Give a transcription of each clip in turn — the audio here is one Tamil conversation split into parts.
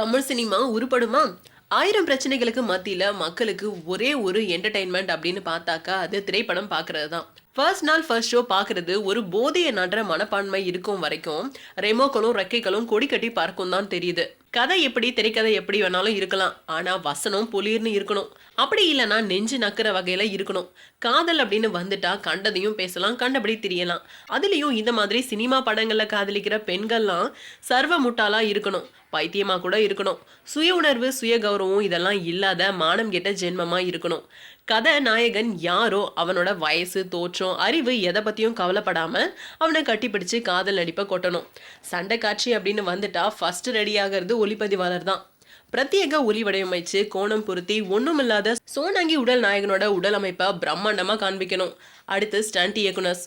தமிழ் சினிமா உருப்படுமா? ஆயிரம் பிரச்சனைகளுக்கு மத்தியில மக்களுக்கு ஒரே ஒரு என்டர்டைன்மெண்ட் அப்படின்னு பார்த்தாக்கா அது திரைப்படம் பார்க்கறது தான் ஃபர்ஸ்ட் நாள் ஃபர்ஸ்ட் ஷோ பார்க்கறது ஒரு போதைய நடுற மனப்பான்மை இருக்கும் வரைக்கும் ரெமோக்களும் ரெக்கைகளும் கொடி கட்டி பறக்கும் தான் தெரியுது. கதை எப்படி திரைக்கதை எப்படி வேணாலும் இருக்கலாம். ஆனா வசனம் புளிர்னு இருக்கணும். அப்படி இல்லைன்னா நெஞ்சு நக்கிற வகையில இருக்கணும். காதல் அப்படின்னு வந்துட்டா கண்டதையும் பேசலாம் கண்டபடி தெரியலாம். அதுலயும் இந்த மாதிரி சினிமா படங்கள்ல காதலிக்கிற பெண்கள்லாம் சர்வ முட்டாளா இருக்கணும். பைத்தியமா கூட இருக்கணும். சுய உணர்வு சுய கௌரவம் இதெல்லாம் இல்லாத மானம் கெட்ட ஜென்மமா இருக்கணும். கதை நாயகன் யாரோ அவனோட வயசு தோற்றம் அறிவு எதை பற்றியும் கவலைப்படாம அவனை கட்டிப்பிடிச்சு காதல் நடிப்பை கொட்டணும். சண்டை காட்சி அப்படின்னு வந்துட்டா ஃபர்ஸ்ட் ரெடி ஆகிறது ஒளிப்பதிவாளர் தான். பிரத்யேக ஒலி வடிவமைச்சு கோணம் பொருத்தி ஒண்ணுமில்லாத சோனாங்கி உடல் நாயகனோட உடல் அமைப்பை பிரம்மாண்டமா காண்பிக்கணும். அடுத்து ஸ்டண்ட் இயக்குனர்ஸ்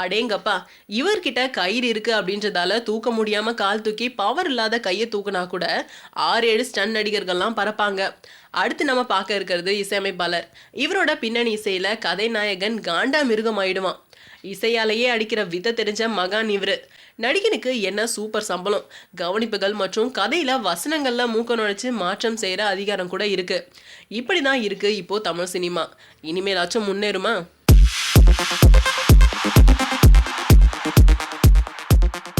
அடேங்கப்பா இவர்கிட்ட கயிறு இருக்கு அப்படின்றதால தூக்க முடியாம கால் தூக்கி பவர் இல்லாத கையை தூக்குனா கூட ஆறு ஏழு ஸ்டன் நடிகர்கள்லாம் பறப்பாங்க. அடுத்து நம்ம பார்க்க இருக்கிறது இசையமைப்பாளர். இவரோட பின்னணி இசையில கதைநாயகன் காண்டா மிருகம் ஆயிடுவான் இசையாலேயே அடிக்கிற வித தெரிஞ்ச மகான் இவர். நடிகனுக்கு என்ன சூப்பர் சம்பளம்? கவனிப்புகள் மற்றும் கதையில வசனங்கள்ல மூக்க நுழைச்சு மாற்றம் செய்யற அதிகாரம் கூட இருக்கு. இப்படிதான் இருக்கு இப்போ தமிழ் சினிமா. இனிமேலாச்சும் முன்னேறுமா?